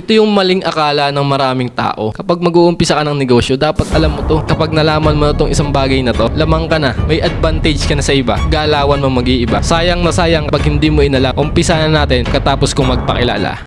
Ito yung maling akala ng maraming tao. Kapag mag-uumpisa ka ng negosyo, dapat alam mo to. Kapag nalaman mo na tong isang bagay na to, lamang ka na. May advantage ka na sa iba. Galawan mo mag-iiba. Sayang na sayang kapag hindi mo inala. Umpisa na natin katapos kong magpakilala.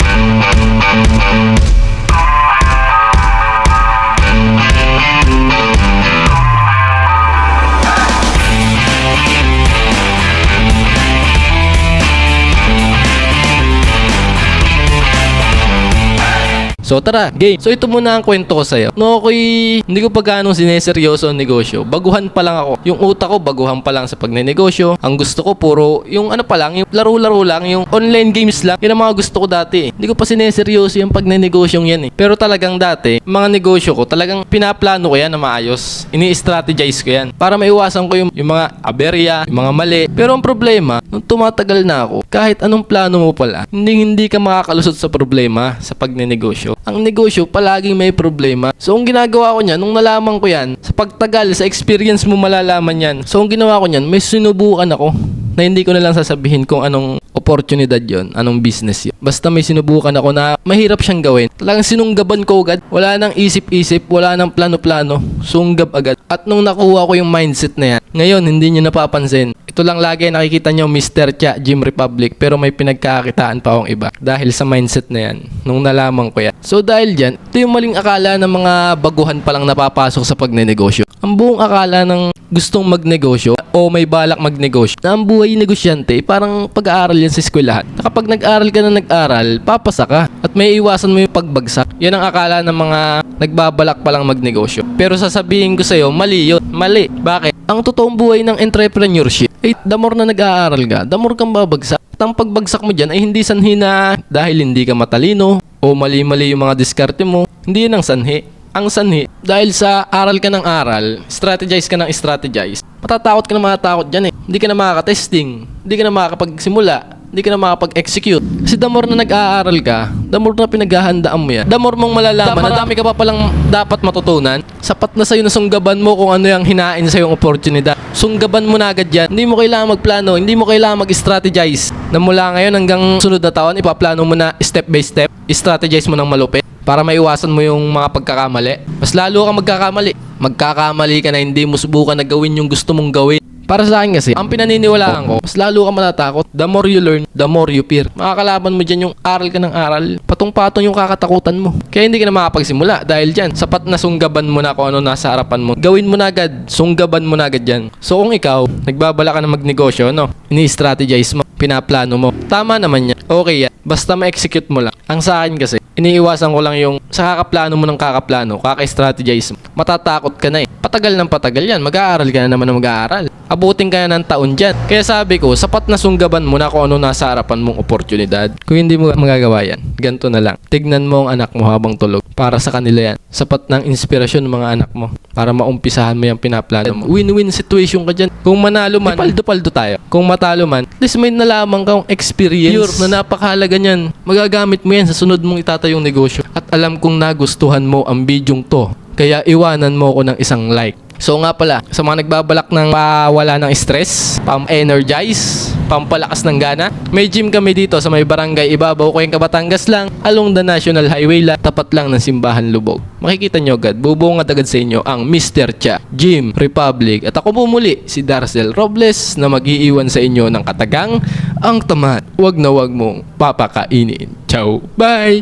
So tara, game. So ito muna ang kwento ko sa'yo. No, ako'y hindi ko pa ganong sineseryoso ang negosyo. Baguhan pa lang ako. Yung utak ko, baguhan pa lang sa pagnenegosyo. Ang gusto ko, puro yung ano pa lang, yung laro-laro lang, yung online games lang. Yun ang mga gusto ko dati. eh. Hindi ko pa sineseryoso yung pagnenegosyo yan eh. Pero talagang dati, mga negosyo ko, talagang pinaplano ko yan na maayos. Ini-strategize ko yan. Para maiwasan ko yung, yung mga aberya, yung mga mali. Pero ang problema, nung tumatagal na ako, kahit anong plano mo pala, hindi hindi ka makakalusot sa problema sa pagnenegosyo. Ang negosyo, palaging may problema. So, ang ginagawa ko niyan, nung nalaman ko yan, sa pagtagal, sa experience mo malalaman yan. So, ang ginawa ko niyan, may sinubukan ako na hindi ko na lang sasabihin kung anong oportunidad yon, anong business yun. Basta may sinubukan ako na mahirap siyang gawin. Talagang sinunggaban ko agad. Wala nang isip-isip, wala nang plano-plano. Sunggab agad. At nung nakuha ko yung mindset na yan, ngayon hindi nyo napapansin. Ito lang lagi nakikita nyo Mr. Cha, Gym Republic, pero may pinagkakakitaan pa akong iba. Dahil sa mindset na yan, nung nalaman ko yan. So dahil dyan, ito yung maling akala ng mga baguhan pa lang napapasok sa pagnenegosyo. Ang buong akala ng gustong magnegosyo o may balak magnegosyo na ang buhay negosyante parang pag-aaral yan sa eskwelahan. Na kapag nag-aral ka na nag-aral, papasa ka at may iwasan mo yung pagbagsak. Yan ang akala ng mga nagbabalak pa lang magnegosyo. Pero sasabihin ko sa'yo, mali yun. Mali. Bakit? Ang totoong buhay ng entrepreneurship ay the more na nag-aaral ka, the more kang babagsak. At ang pagbagsak mo dyan ay hindi sanhi na dahil hindi ka matalino o mali-mali yung mga diskarte mo. Hindi yun ang sanhi ang sanhi, dahil sa aral ka ng aral, strategize ka ng strategize, matatakot ka na matatakot dyan eh. Hindi ka na makaka-testing, hindi ka na makakapagsimula, hindi ka na makakapag-execute. Kasi the more na nag-aaral ka, the more na pinaghahandaan mo yan, the more mong malalaman na dami ka pa palang dapat matutunan, sapat na sa'yo na sunggaban mo kung ano yung hinain sa'yo yung oportunidad. Sunggaban mo na agad yan. Hindi mo kailangan magplano, hindi mo kailangan mag-strategize. Na mula ngayon hanggang sunod na taon, ipaplano mo na step by step, strategize mo ng malupit para maiwasan mo yung mga pagkakamali. Mas lalo ka magkakamali. Magkakamali ka na hindi mo subukan na gawin yung gusto mong gawin. Para sa akin kasi, ang pinaniniwalaan ko, mas lalo ka matatakot. The more you learn, the more you fear. Makakalaban mo dyan yung aral ka ng aral. Patong-patong yung kakatakutan mo. Kaya hindi ka na makapagsimula dahil dyan. Sapat na sunggaban mo na kung ano nasa harapan mo. Gawin mo na agad. Sunggaban mo na agad dyan. So kung ikaw, nagbabala ka na magnegosyo, no? Ini-strategize mo. Pinaplano mo. Tama naman yan. Okay yan. Basta ma-execute mo lang. Ang sa akin kasi, iniiwasan ko lang yung sa kakaplano mo ng kakaplano, kaka-strategize mo. Matatakot ka na eh. Patagal ng patagal yan. Mag-aaral ka na naman ng mag-aaral. Abutin ka na ng taon dyan. Kaya sabi ko, sapat na sunggaban mo na kung ano nasa harapan mong oportunidad. Kung hindi mo magagawa yan, ganito na lang. Tignan mo ang anak mo habang tulog. Para sa kanila yan. Sapat ng inspirasyon ng mga anak mo. Para maumpisahan mo yung pinaplano mo. Win-win situation ka dyan. Kung manalo man, paldo-paldo tayo. Kung matalo man, at least may nalaman kang experience Pure, na napakahalaga niyan. Magagamit mo yan sa sunod mong itatayong negosyo. At alam kong nagustuhan mo ang bidyong to. Kaya iwanan mo ko ng isang like. So nga pala, sa mga nagbabalak ng pawala ng stress, pam-energize, pampalakas ng gana, may gym kami dito sa may barangay Ibabaw, Cuenca, Batangas lang, along the National Highway lang, tapat lang ng Simbahan Lubog. Makikita nyo agad, bubungad agad sa inyo ang Mr. Cha, Gym Republic. At ako bumuli, si Darcel Robles na mag-iiwan sa inyo ng katagang ang tamad. Huwag na huwag mong papakainin. Ciao! Bye!